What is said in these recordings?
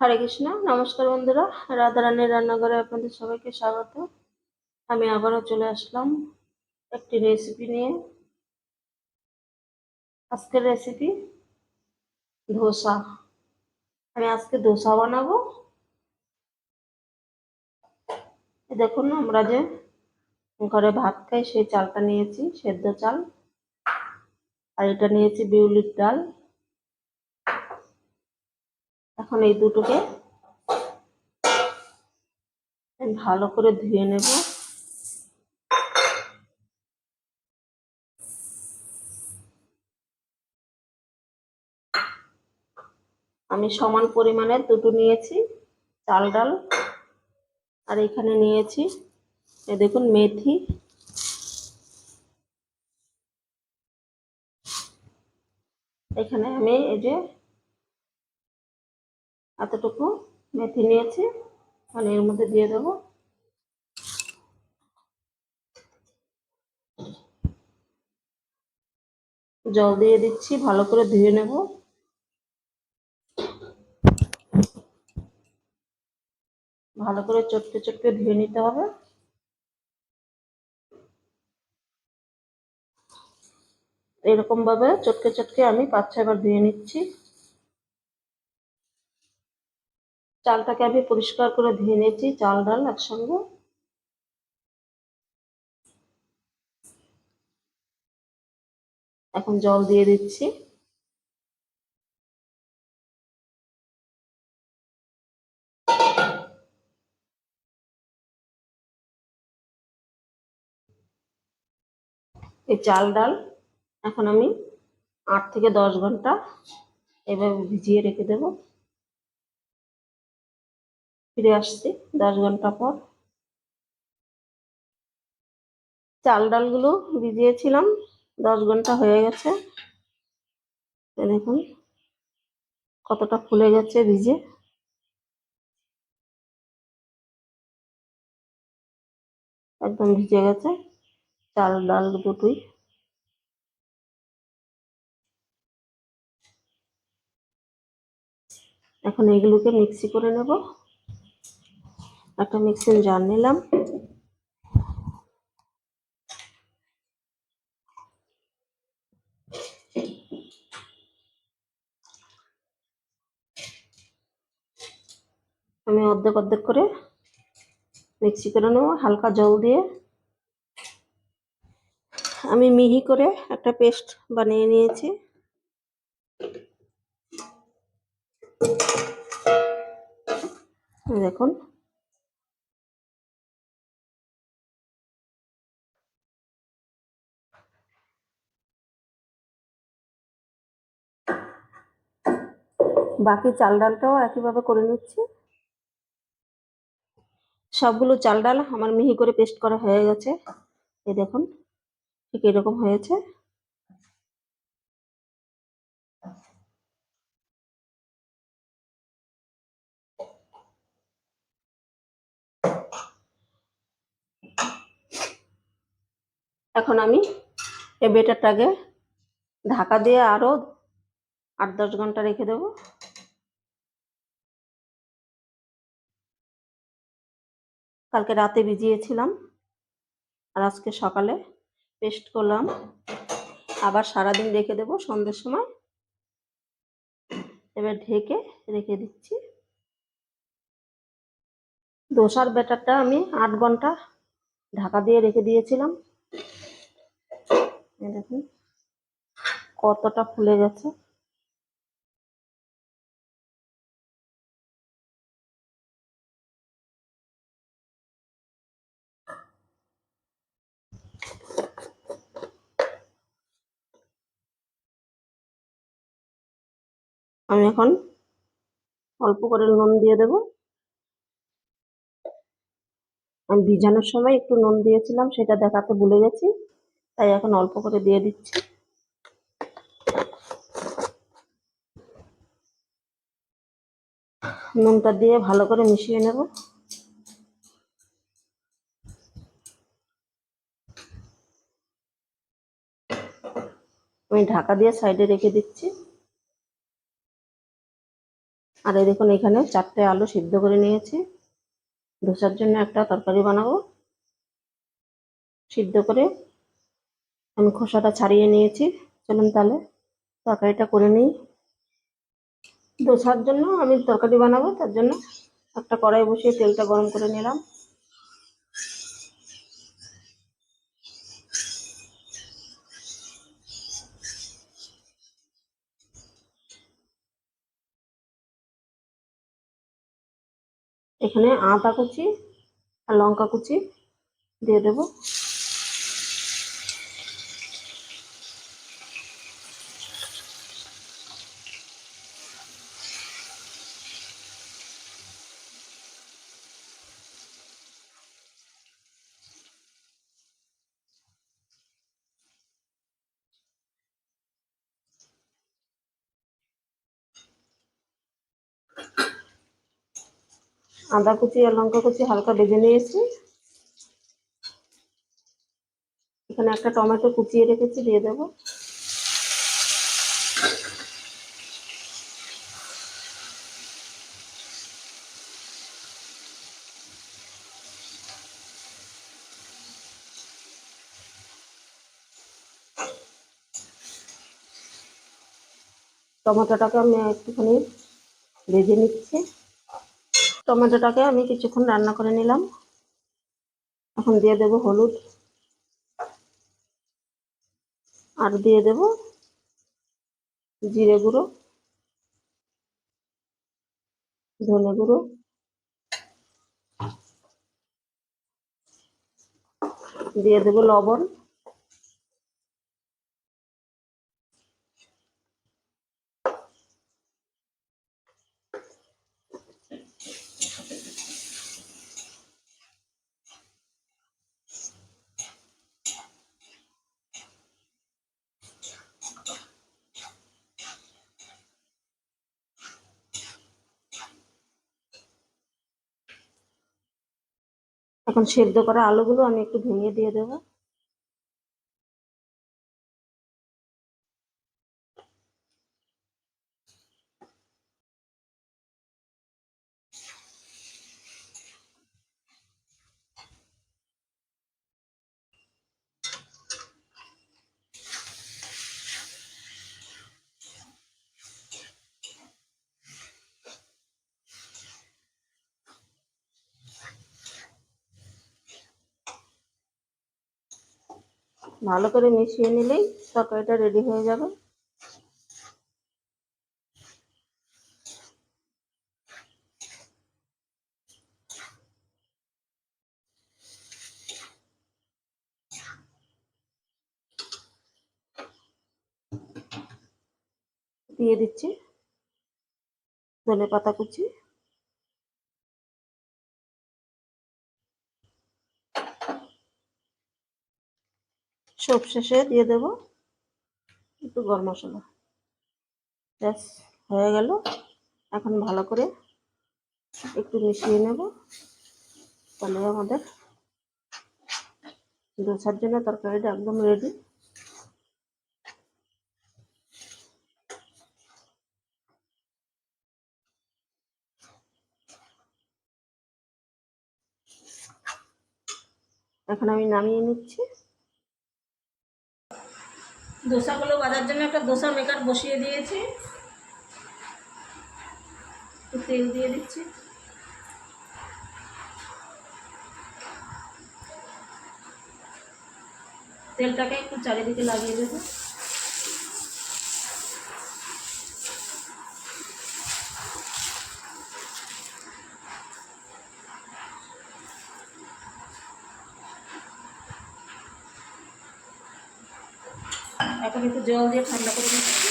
হরে কৃষ্ণ, নমস্কার বন্ধুরা। রাধারানীর রান্নাঘরে আপনাদের সবাইকে স্বাগত। আমি আবারও চলে আসলাম একটি রেসিপি নিয়ে। আজকের রেসিপি ধোসা। আমি আজকে ধোসা বানাবো। দেখুন, আমরা যে ঘরে ভাত খাই, সেই চালটা নিয়েছি, সেদ্ধ চাল। আর এটা নিয়েছি বিউলির ডাল। এখন এই দুটোকে ভালো করে ধুয়ে নেব। আমি সমান পরিমাণের দুটো নিয়েছি, চাল ডাল, আর এখানে নিয়েছি, এ দেখুন মেথি। এখানে আমি এই যে এতটুকু মেথি নিয়েছি। মানে এর মধ্যে দিয়ে দেবো। জল দিয়ে দিচ্ছি, ভালো করে ধুয়ে নেব। ভালো করে চটকে চটকে ধুয়ে নিতে হবে। এরকম ভাবে চটকে চটকে আমি পাঁচ ছয়বার ধুয়ে নিচ্ছি। চালটাকে আমি পরিষ্কার করে ধুয়ে নিয়েছি, চাল, ডাল একসঙ্গে। এখন জল দিয়ে দিচ্ছি। এই চাল, ডাল এখন আমি আট থেকে দশ ঘণ্টা এভাবে ভিজিয়ে রেখে দেব। ফিরে আসছি দশ ঘণ্টা পর। চাল ডালগুলো ভিজিয়েছিলাম, দশ ঘণ্টা হয়ে গেছে। দেখুন কতটা ফুলে গেছে ভিজে। একদম ভিজে গেছে চাল ডাল দুটোই। এখন এগুলোকে মিক্সি করে নেব। একটা মিক্সিং জার নিলাম। আমি অর্ধেক অর্ধেক করে মিক্সি করে নেব, হালকা জল দিয়ে। আমি মিহি করে একটা পেস্ট বানিয়ে নিয়েছি। দেখুন বাকি চাল ডালটাও একইভাবে করে নিচ্ছি। সবগুলো চাল ডাল আমার মিহি করে পেস্ট করা হয়ে গেছে। এই দেখুন, ঠিক এরকম হয়েছে। এখন আমি এই বেটারটাকে ঢাকা দিয়ে আরও আট দশ ঘণ্টা রেখে দেবো। কালকে রাতে ভিজিয়েছিলাম আর আজকে সকালে পেস্ট করলাম। আবার সারাদিন রেখে দেবো সন্ধ্যের সময়। এবার ঢেকে রেখে দিচ্ছি। দোসার ব্যাটারটা আমি আট ঘণ্টা ঢাকা দিয়ে রেখে দিয়েছিলাম। দেখুন, কতটা ফুলে গেছে। আমি এখন অল্প করে নুন দিয়ে দেব। আমি ভিজানোর সময় একটু নুন দিয়েছিলাম, সেটা দেখাতে ভুলে গেছি, তাই এখন অল্প করে দিয়ে দিচ্ছি। নুনটা দিয়ে ভালো করে মিশিয়ে নেব। আমি ঢাকা দিয়ে সাইডে রেখে দিচ্ছি। আর এই দেখুন এখানে চারটে আলু সিদ্ধ করে নিয়েছি। ধোসার জন্য একটা তরকারি বানাবো। সিদ্ধ করে আমি খোসাটা ছাড়িয়ে নিয়েছি। চলুন তাহলে তরকারিটা করে নিই। ধোসার জন্য আমি তরকারি বানাবো, তার জন্য একটা কড়াই বসিয়ে তেলটা গরম করে নিলাম। এখানে আদা কুচি আর লঙ্কা কুচি দিয়ে দেবো। আদা কুচি আর লঙ্কা কুচি হালকা ভেজে নিয়েছি। এখানে একটা টমেটো কুচিয়ে রেখেছি, দিয়ে দেবো। টমেটোটাকে আমি একটুখানি ভেজে নিচ্ছি। টমেটোটাকে আমি কিছুক্ষণ রান্না করে নিলাম। এখন দিয়ে দেব হলুদ। আর দিয়ে দেব জিরে গুঁড়ো, ধনে গুঁড়ো। দিয়ে দেব লবণ। এখন সেদ্ধ করা আলুগুলো আমি একটু ভেঙে দিয়ে দেবো। ভালো করে মিশিয়ে নিলেই তরকারিটা রেডি হয়ে যাবে। দিয়ে দিচ্ছি ধনে পাতা কুচি। সব শেষে দিয়ে দেব একটু গরম মশলা। ব্যাস, হয়ে গেল। এখন ভালো করে একটু মিশিয়ে নেব। তাহলে আমাদের দোসার জন্য তরকারিটা একদম রেডি এখন আমি নামিয়ে নিচ্ছি। দোসাগুলো বাজার জন্য একটা দোসা মেকার বসিয়ে দিয়েছি। তেল দিয়ে দিচ্ছি। তেলটাকে একটু চারিদিকে লাগিয়ে দেবো। এখন একটু জল দিয়ে ঠান্ডা করে নিচ্ছি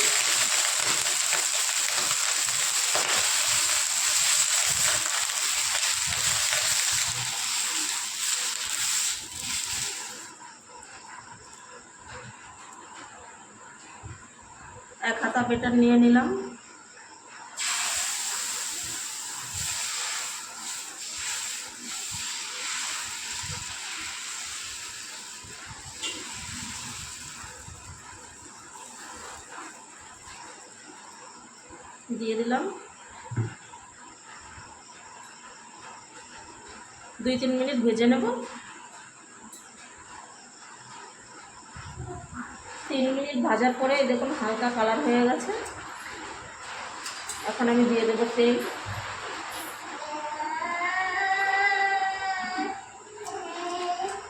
এক হাতা বেটার নিয়ে নিলাম দিয়ে দিলাম দুই তিন মিনিট ভেজে নেব। তিন মিনিট ভাজার পরে দেখুন হালকা কালার হয়ে গেছে। এখন আমি দিয়ে দেবো তেল।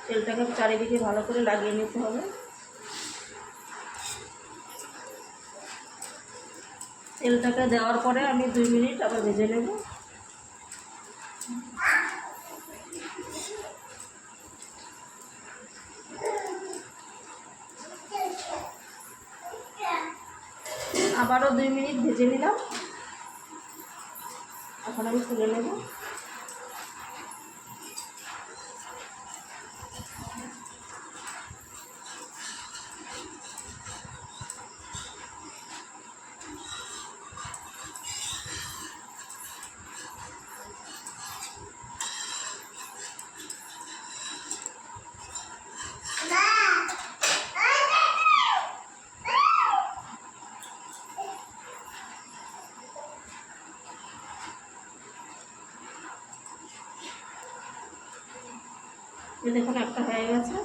তেলটাকে চারিদিকে ভালো করে লাগিয়ে নিতে হবে। তেলটাকে দেওয়ার পরে আমি দুই মিনিট আবার ভেজে নেব। আবারও দুই মিনিট ভেজে নিলাম। এখন আমি তুলে নেব। দেখুন একটা হয়ে গেছে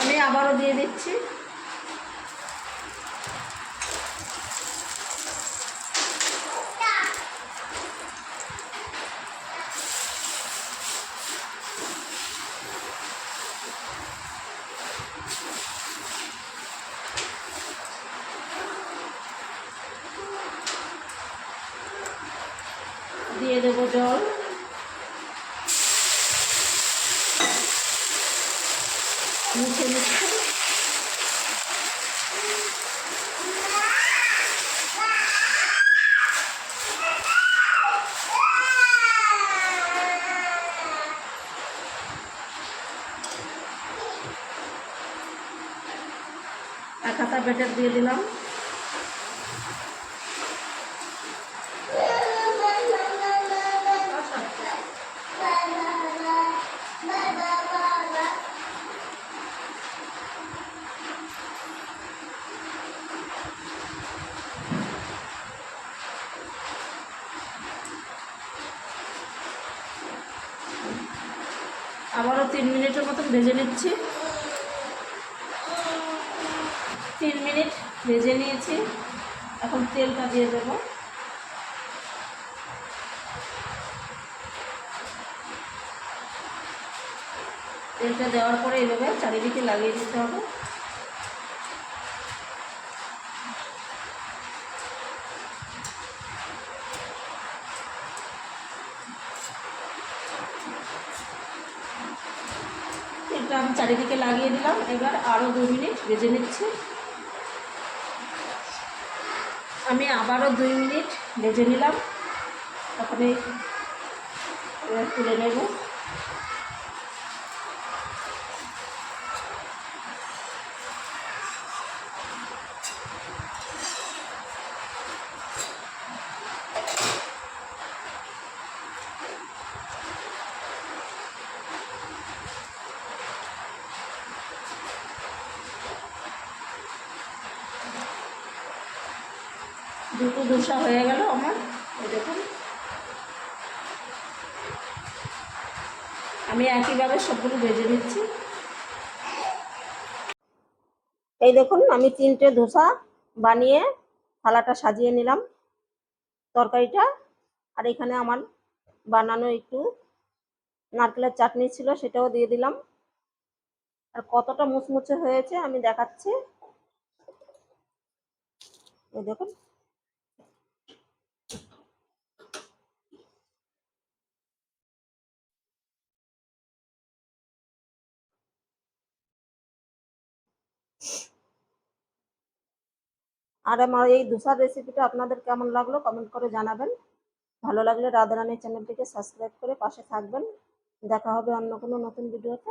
আমি আবারও দিয়ে দিচ্ছি দিয়ে দেবো জল মুছে নিচ্ছে বেটার দিয়ে দিলাম। আবারও তিন মিনিটের মতন ভেজে নিচ্ছি তিন মিনিট ভেজে নিয়েছি। এখন তেলটা দিয়ে দেবো। তেলটা দেওয়ার পরে এইভাবে চারিদিকে লাগিয়ে দিতে হবে। তেলটা আমি চারিদিকে লাগিয়ে দিলাম। এবার আরও দু মিনিট ভেজে নিচ্ছি। আমি আবারও দুই মিনিট ভেজে নিলাম। তারপরে তুলে নেব। দুটো হয়ে গেল আমার। দেখুন। আমি একইভাবে সবগুলো ভেজে নিচ্ছি। এই দেখুন, আমি তিনটে ধোসা বানিয়ে থালাটা সাজিয়ে নিলাম তরকারিটা। আর এখানে আমার বানানো একটু নারকেলের চাটনি ছিল, সেটাও দিয়ে দিলাম। আর কতটা মুচমুচে হয়েছে আমি দেখাচ্ছি। দেখুন। আর আমার এই ধূসার রেসিপিটা আপনাদের কেমন লাগল কমেন্ট করে জানাবেন। ভালো লাগলে রাধারানী চ্যানেলটিকে সাবস্ক্রাইব করে পাশে থাকবেন। দেখা হবে অন্য কোনো নতুন ভিডিওতে